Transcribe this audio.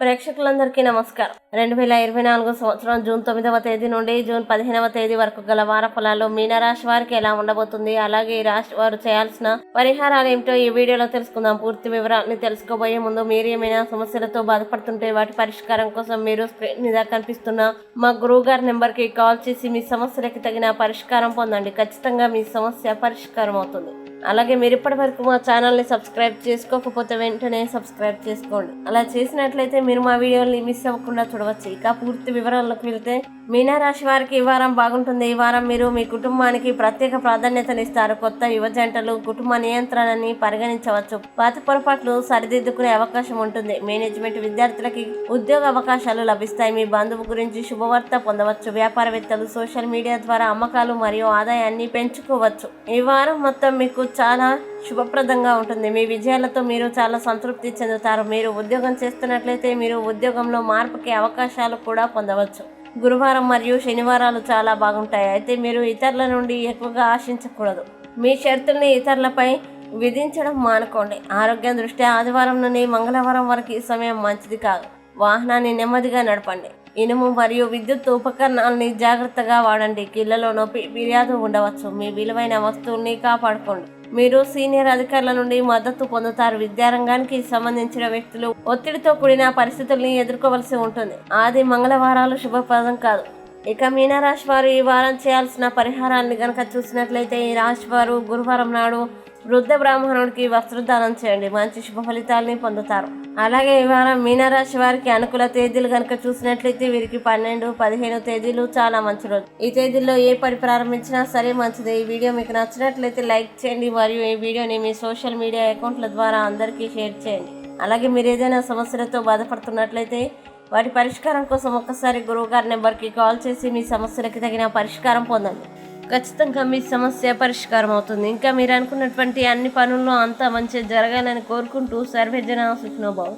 ప్రేక్షకులందరికీ నమస్కారం. రెండు వేల ఇరవై నాలుగు సంవత్సరం జూన్ తొమ్మిదవ తేదీ నుండి జూన్ పదిహేనవ తేదీ వరకు గల వార ఫలాలు మీనరాశి వారికి ఎలా ఉండబోతుంది అలాగే ఈ రాశి వారు చేయాల్సిన పరిహారాలు ఏమిటో ఈ వీడియోలో తెలుసుకుందాం. పూర్తి వివరాన్ని తెలుసుకోబోయే ముందు మీరు ఏమైనా సమస్యలతో బాధపడుతుంటే వాటి పరిష్కారం కోసం మీరు స్క్రీన్ మీద కనిపిస్తున్న మా గురువు గారి నెంబర్కి కాల్ చేసి మీ సమస్యలకి తగిన పరిష్కారం పొందండి. ఖచ్చితంగా మీ సమస్య పరిష్కారం అవుతుంది అలాగే మీరు ఇప్పటి వరకు మా ఛానల్ని సబ్స్క్రైబ్ చేసుకోకపోతే వెంటనే సబ్స్క్రైబ్ చేసుకోండి. అలా చేసినట్లయితే మీరు మా వీడియోని మిస్ అవ్వకుండా చూడవచ్చు. ఇక పూర్తి వివరాల్లోకి వెళ్తే మీనారాశి వారికి ఈ వారం బాగుంటుంది. ఈ వారం మీరు మీ కుటుంబానికి ప్రత్యేక ప్రాధాన్యతనిస్తారు. కొత్త యువజంటలు కుటుంబ నియంత్రణని పరిగణించవచ్చు. పాత పొరపాట్లు సరిదిద్దుకునే అవకాశం ఉంటుంది. మేనేజ్మెంట్ విద్యార్థులకి ఉద్యోగ అవకాశాలు లభిస్తాయి. మీ బంధువు గురించి శుభవార్త పొందవచ్చు. వ్యాపారవేత్తలు సోషల్ మీడియా ద్వారా అమ్మకాలు మరియు ఆదాయాన్ని పెంచుకోవచ్చు. ఈ వారం మొత్తం మీకు చాలా శుభప్రదంగా ఉంటుంది. మీ విజయాలతో మీరు చాలా సంతృప్తి చెందుతారు. మీరు ఉద్యోగం చేస్తున్నట్లయితే మీరు ఉద్యోగంలో మార్పుకి అవకాశాలు కూడా పొందవచ్చు. గురువారం మరియు శనివారాలు చాలా బాగుంటాయి. అయితే మీరు ఇతరుల నుండి ఎక్కువగా ఆశించకూడదు. మీ షరతుల్ని ఇతరులపై విధించడం మానుకోండి. ఆరోగ్యం దృష్ట్యా ఆదివారం నుండి మంగళవారం వరకు ఈ సమయం మంచిది కాదు. వాహనాన్ని నెమ్మదిగా నడపండి. ఇనుము మరియు విద్యుత్ ఉపకరణాలని జాగ్రత్తగా వాడండి. కీళ్ళలో నొప్పి ఫిర్యాదు ఉండవచ్చు. మీ విలువైన వస్తువుల్ని కాపాడుకోండి. మీరు సీనియర్ అధికారుల నుండి మద్దతు పొందుతారు. విద్యారంగానికి సంబంధించిన వ్యక్తులు ఒత్తిడితో కూడిన పరిస్థితుల్ని ఎదుర్కోవలసి ఉంటుంది. ఆది మంగళవారాలు శుభప్రదం కాదు. ఇక మీనరాశి వారు ఈ వారం చేయాల్సిన పరిహారాన్ని గనక చూసినట్లయితే ఈ రాశి వారు గురువారం నాడు వృద్ధ బ్రాహ్మణుడికి వస్త్రదానం చేయండి. మంచి శుభ ఫలితాలని పొందుతారు. అలాగే ఇవాళ మీనరాశి వారికి అనుకూల తేదీలు కనుక చూసినట్లయితే వీరికి పన్నెండు పదిహేను తేదీలు చాలా మంచి రోజు. ఈ తేదీల్లో ఏ పని ప్రారంభించినా సరే మంచిది. ఈ వీడియో మీకు నచ్చినట్లయితే లైక్ చేయండి. మరియు ఈ వీడియోని మీ సోషల్ మీడియా అకౌంట్ల ద్వారా అందరికీ షేర్ చేయండి. అలాగే మీరు ఏదైనా సమస్యలతో బాధపడుతున్నట్లయితే వాటి పరిష్కారం కోసం ఒక్కసారి గురువు గారి నెంబర్కి కాల్ చేసి మీ సమస్యలకి తగిన పరిష్కారం పొందండి. ఖచ్చితంగా మీ సమస్య పరిష్కారం అవుతుంది. ఇంకా మీరు అనుకున్నటువంటి అన్ని పనుల్లో అంతా మంచిగా జరగాలని కోరుకుంటూ సర్వేజన సుఖ్నోభావం.